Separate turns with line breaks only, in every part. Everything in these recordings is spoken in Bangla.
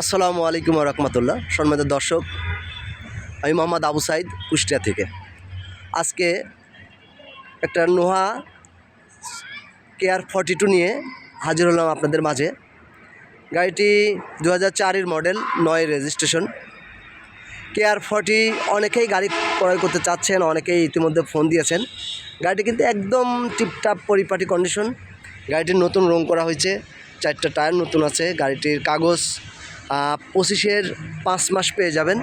আসসালামু আলাইকুম রহমতুল্লাহ। সম্মানিত দর্শক, আমি মোহাম্মদ আবু সাইদ, কুষ্টিয়া থেকে। আজকে একটা নোহা কেয়ার ফর্টি টু নিয়ে হাজির হলাম আপনাদের মাঝে। গাড়িটি দু হাজার চারের মডেল, নয় রেজিস্ট্রেশন। কেয়ার ফর্টি অনেকেই গাড়ি ক্রয় করতে চাচ্ছেন, অনেকেই ইতিমধ্যে ফোন দিয়েছেন। গাড়িটি কিন্তু একদম টিপটাপ পরিপাটি কন্ডিশন গাড়িটির নতুন রং করা হয়েছে, চারটা টায়ার নতুন আছে, গাড়িটির কাগজ পঁচিশের পাঁচ মাস পেয়ে যাবেন,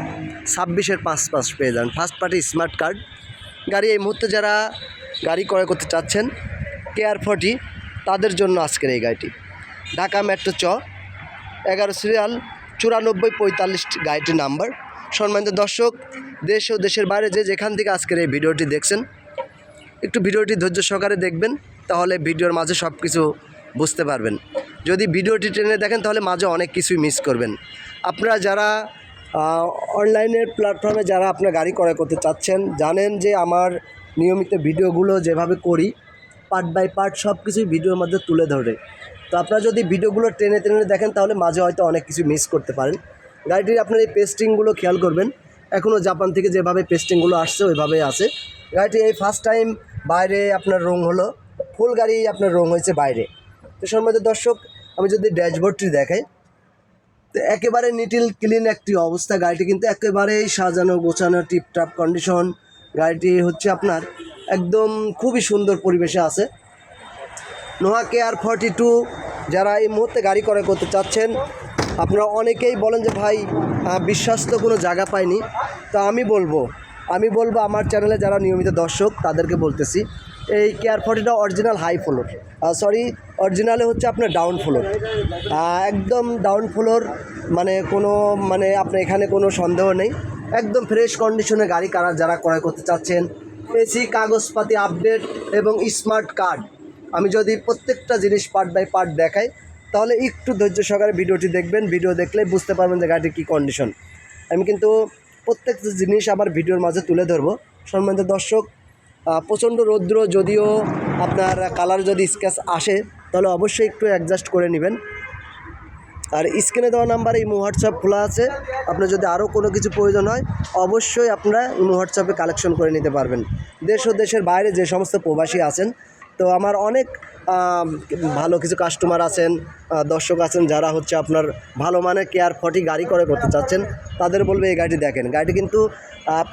ছাব্বিশের পাঁচ মাস পেয়ে যাবেন। ফার্স্ট পার্টি স্মার্ট কার্ড গাড়ি এই মুহূর্তে যারা গাড়ি ক্রয় করতে চাচ্ছেন কেয়ার ফর্টি তাদের জন্য আজকের এই গাড়িটি। ঢাকা মেট্রো চ, এগারো সিরিয়াল চুরানব্বই পঁয়তাল্লিশ গাড়িটির নাম্বার সম্মানিত দর্শক, দেশ ও দেশের বাইরে যে যেখান থেকে আজকের এই ভিডিওটি দেখছেন, একটু ভিডিওটি ধৈর্য সহকারে দেখবেন, তাহলে ভিডিওর মাঝে সব কিছু বুঝতে পারবেন। যদি ভিডিওটি টেনে দেখেন, তাহলে মাঝে অনেক কিছুই মিস করবেন। আপনারা যারা অনলাইনের প্ল্যাটফর্মে যারা আপনার গাড়ি ক্রয় করতে চাচ্ছেন, জানেন যে আমার নিয়মিত ভিডিওগুলো যেভাবে করি পার্ট বাই পার্ট সব কিছুই ভিডিওর মধ্যে তুলে ধরে। তো আপনারা যদি ভিডিওগুলো টেনে টেনে দেখেন, তাহলে মাঝে হয়তো অনেক কিছু মিস করতে পারেন। গাড়িটির আপনার এই পেস্টিংগুলো খেয়াল করবেন। এখনও জাপান থেকে যেভাবে পেস্টিংগুলো আসছে, ওইভাবেই আছে। গাড়িটি এই ফার্স্ট টাইম বাইরে আপনার রং হলো। ফুল গাড়ি আপনার রং হয়েছে বাইরে। তো সম্মানিত দর্শক আমি যদি ড্যাশবোর্ডটি দেখাই, তো একেবারে নিটিল, ক্লিন একটি অবস্থা গাড়িটি, কিন্তু একেবারেই সাজানো, গোছানো, টিপটাপ কন্ডিশন গাড়িটি হচ্ছে আপনার একদম খুবই সুন্দর পরিবেশে আছে। নোহা কেয়ার ফর্টি টু, যারা এই মুহূর্তে গাড়ি ক্রয় করতে চাচ্ছেন, আপনারা অনেকেই বলেন যে, ভাই বিশ্বস্ত কোনো জায়গা পাইনি। তা আমি বলব আমি বলব আমার চ্যানেলে যারা নিয়মিত দর্শক, তাদেরকে বলতেছি, এই কেয়ার ফর্টিটা অরিজিনাল হাই ফ্লোর সরি অরিজিনালে হচ্ছে আপনার ডাউন ফ্লোর। একদম ডাউন ফ্লোর মানে কোনো মানে আপনার এখানে কোনো সন্দেহ নেই। একদম ফ্রেশ কন্ডিশনে গাড়ি কারা যারা ক্রয় করতে চাচ্ছেন, এসি, কাগজপাতি আপডেট এবং স্মার্ট কার্ড। আমি যদি প্রত্যেকটা জিনিস পার্ট বাই পার্ট দেখাই, তাহলে একটু ধৈর্য সহকারে ভিডিওটি দেখবেন। ভিডিও দেখলে বুঝতে পারবেন যে গাড়িটির কী কন্ডিশন আমি কিন্তু প্রত্যেকটা জিনিস আমার ভিডিওর মাঝে তুলে ধরবো। সম্মানিত দর্শক প্রচণ্ড রৌদ্র, যদিও আপনার কালার যদি স্কেচ আসে তাহলে অবশ্যই একটু অ্যাডজাস্ট করে নেবেন। আর স্ক্রিনে দেওয়া নাম্বারে ইমো হোয়াটসঅ্যাপ খোলা আছে। আপনার যদি আরও কোনো কিছু প্রয়োজন হয়, অবশ্যই আপনারা ইমো হোয়াটসঅ্যাপে কালেকশন করে নিতে পারবেন। দেশ ও দেশের বাইরে যে সমস্ত প্রবাসী আছেন, তো আমার অনেক ভালো কিছু কাস্টমার আছেন দর্শক আছেন যারা হচ্ছে আপনার ভালো মানের কেয়ার ফটি গাড়ি করে করতে চাচ্ছেন, তাদের বলবে এই গাড়িটি দেখেন। গাড়িটি কিন্তু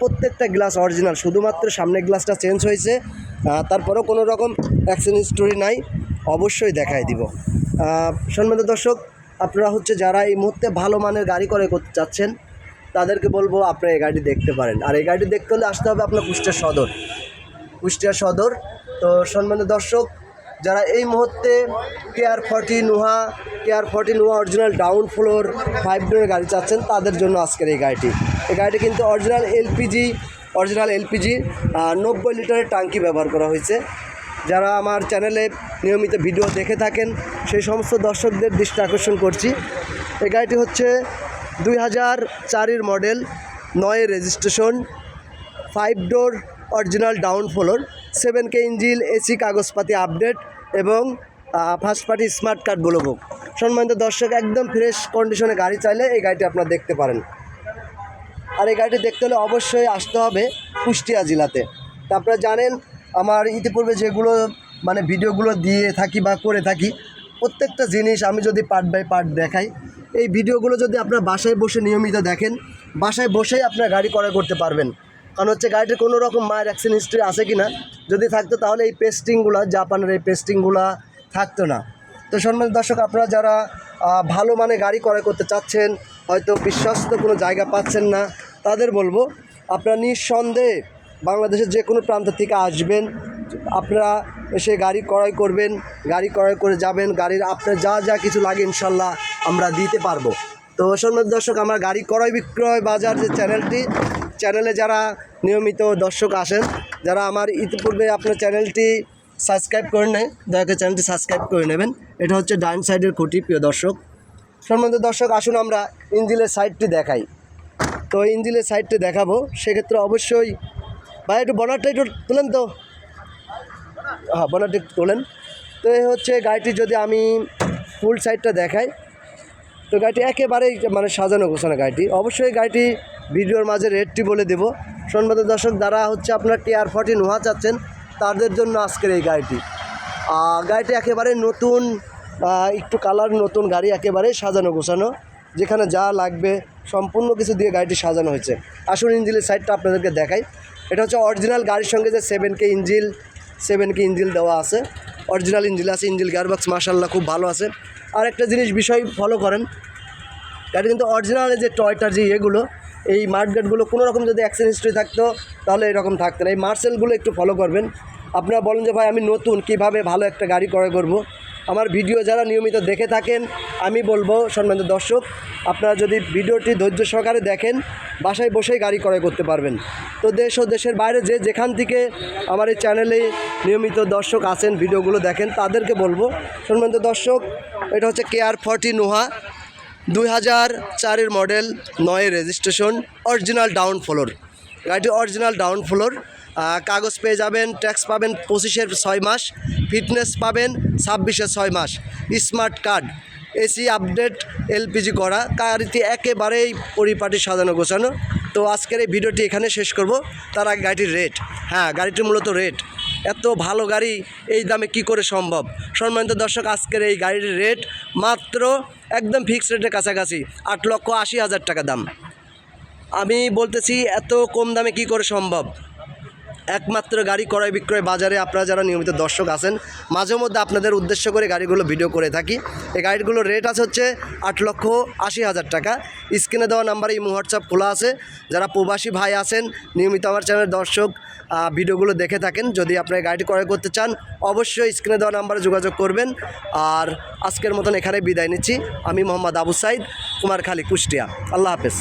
প্রত্যেকটা গ্লাস অরিজিনাল শুধুমাত্র সামনের গ্লাসটা চেঞ্জ হয়েছে তারপরেও কোনো রকম অ্যাক্সিডেন্ট স্টোরি নাই। অবশ্যই দেখাই দিব। সম্মানিত দর্শক, আপনারা হচ্ছে যারা এই মুহূর্তে ভালো মানের গাড়ি করে করতে চাচ্ছেন, তাদেরকে বলব আপনারা এই গাড়ি দেখতে পারেন। আর এই গাড়ি দেখতে হলে আসতে হবে আপনার কুষ্টিয়া সদর। কুষ্টিয়া সদর। তো সম্মানিত দর্শক, যারা এই মুহূর্তে care forty Noah care forty Noah original down floor five ডোরের গাড়ি চাচ্ছেন, তাদের জন্য আজকের এই গাড়িটি। এই গাড়িটি কিন্তু অরিজিনাল এলপিজি অরিজিনাল এলপিজি নব্বই লিটারের ট্যাঙ্কি ব্যবহার করা হয়েছে। যারা আমার চ্যানেলে নিয়মিত ভিডিও দেখে থাকেন। সেই সমস্ত দর্শকদের দৃষ্টি আকর্ষণ করছি। এই গাড়িটি হচ্ছে দুই হাজার চারের মডেল নয় registration five door original down floor seven কে ইঞ্জিল এসি কাগজপাতি আপডেট এবং ফার্স্ট পার্টি স্মার্ট কার্ড বলব। সম্মানিত দর্শক, একদম ফ্রেশ কন্ডিশনে গাড়ি চাইলে এই গাড়িটি আপনারা দেখতে পারেন। আর এই গাড়িটি দেখতে হলে অবশ্যই আসতে হবে কুষ্টিয়া জেলাতে। তা আপনারা জানেন, আমার ইতিপূর্বে যেগুলো মানে ভিডিওগুলো দিয়ে থাকি বা করে থাকি, প্রত্যেকটা জিনিস আমি যদি পার্ট বাই পার্ট দেখাই, এই ভিডিওগুলো যদি আপনার বাসায় বসে নিয়মিত দেখেন, বাসায় বসেই আপনার গাড়ি ক্রয় করতে পারবেন। কারণ হচ্ছে গাড়িটির কোনো রকম মায়ের অ্যাক্সিডেন্ট হিস্ট্রি আছে কি না যদি থাকতো তাহলে এই পেস্টিংগুলো জাপানের এই পেস্টিংগুলো থাকতো না। তো সম্মানিত দর্শক, আপনারা যারা ভালো মানে গাড়ি ক্রয় করতে চাচ্ছেন, হয়তো বিশ্বস্ত কোনো জায়গা পাচ্ছেন না, তাদের বলব, আপনারা নিঃসন্দেহে বাংলাদেশের যে কোনো প্রান্ত থেকে আসবেন আপনারা এসে গাড়ি ক্রয় করবেন, গাড়ি ক্রয় করে যাবেন, গাড়ির আপনার যা যা কিছু লাগে ইনশাল্লাহ আমরা দিতে পারব। তো সম্মানিত দর্শক, আমার গাড়ি ক্রয় বিক্রয় বাজার যে চ্যানেলটি, চ্যানেলে যারা নিয়মিত দর্শক আসেন, যারা আমার ইতিপূর্বে আপনার চ্যানেলটি সাবস্ক্রাইব করে নেয় দয়া করে চ্যানেলটি সাবস্ক্রাইব করে নেবেন। এটা হচ্ছে ডাইন সাইডের খুঁটি, প্রিয় দর্শক। সম্বন্ধে দর্শক, আসুন আমরা ইঞ্জিলের সাইডটি দেখাই। তো ইঞ্জিলের সাইডটি দেখাবো, সেক্ষেত্রে অবশ্যই ভাই, একটু বনারটা একটু তুলেন তো। হ্যাঁ বনারটা তোলেন তো এই হচ্ছে গাড়িটি যদি আমি ফুল সাইডটা দেখাই, তো গাড়িটি একেবারেই মানে সাজানো গোছানো গাড়িটি। অবশ্যই গাড়িটি ভিডিওর মাঝে রেটটি বলে দেবো। সম্মানিত দর্শক, যারা হচ্ছে আপনার টিআর ফর্টি নোহা চাচ্ছেন, তাদের জন্য আজকের এই গাড়িটি। গাড়িটি একেবারে নতুন একটু কালার নতুন গাড়ি একেবারে সাজানো গোছানো, যেখানে যা লাগবে, সম্পূর্ণ কিছু দিয়ে গাড়িটি সাজানো হয়েছে। আসুন ইঞ্জিলের সাইডটা আপনাদেরকে দেখাই। এটা হচ্ছে অরিজিনাল গাড়ির সঙ্গে যে সেভেন কে ইঞ্জিল সেভেন কে ইঞ্জিল দেওয়া আছে। অরিজিনাল ইঞ্জিল আছে, ইঞ্জিল গিয়ারবক্স মার্শাল্লাহ খুব ভালো আছে। আর একটা জিনিস বিষয় ফলো করেন গাড়ি কিন্তু অরিজিনাল যে টয়টার যে ইয়েগুলো, এই মার্কগেটগুলো কোনো রকম যদি অ্যাক্সিডেন্ট হিস্ট্রি থাকতো, তাহলে এরকম থাকতো না। এই মার্সেলগুলো একটু ফলো করবেন। আপনারা বলেন যে, ভাই, আমি নতুন, কীভাবে ভালো একটা গাড়ি ক্রয় করব? আমার ভিডিও যারা নিয়মিত দেখে থাকেন, আমি বলব সম্মানিত দর্শক, আপনারা যদি ভিডিওটি ধৈর্য সহকারে দেখেন, বাসায় বসেই গাড়ি ক্রয় করতে পারবেন। তো দেশ ও দেশের বাইরে যে যেখান থেকে আমার এই চ্যানেলে নিয়মিত দর্শক আছেন, ভিডিওগুলো দেখেন, তাদেরকে বলব, সম্মানিত দর্শক, এটা হচ্ছে কেআর ফর্টি নোহা দুই হাজার চারের মডেল নয় রেজিস্ট্রেশন অরিজিনাল ডাউন ফ্লোর গাড়িটি অরিজিনাল ডাউন ফ্লোর কাগজ পেয়ে যাবেন ট্যাক্স পাবেন পঁচিশের ছয় মাস ফিটনেস পাবেন ছাব্বিশের ছয় মাস smart card AC update LPG করা গাড়িটি একেবারেই পরিপাটি, সাজানো, গোছানো। তো আজকের এই ভিডিওটি এখানে শেষ করব। তার আগে গাড়িটির রেট হ্যাঁ গাড়িটির মূলত রেট এত ভালো গাড়ি এই দামে কি করে সম্ভব? সম্মানিত দর্শক, আজকের এই গাড়ির রেট মাত্র একদম ফিক্সড রেটের কাছাকাছি, আট লক্ষ আশি হাজার টাকা দাম। আমি বলতেছি, এত কম দামে কি করে সম্ভব? একমাত্র গাড়ি ক্রয় বিক্রয় বাজারে আপনারা যারা নিয়মিত দর্শক আছেন, মাঝে মধ্যে আপনাদের উদ্দেশ্য করে গাড়িগুলো ভিডিও করে থাকি। এই গাড়িগুলোর রেট আছে হচ্ছে আট লক্ষ আশি হাজার টাকা। স্ক্রিনে দেওয়া নাম্বারে এই হোয়াটসঅ্যাপ খোলা আছে। যারা প্রবাসী ভাই আছেন, নিয়মিত আমার চ্যানেলের দর্শক ভিডিওগুলো দেখে থাকেন। যদি আপনার গাড়িটি ক্রয় করতে চান, অবশ্যই স্ক্রিনে দেওয়া নাম্বারে যোগাযোগ করবেন। আর আজকের মতন এখানে বিদায় নিচ্ছি। আমি মোহাম্মদ আবু সাইদ, কুমারখালী, কুষ্টিয়া। আল্লাহ হাফেজ।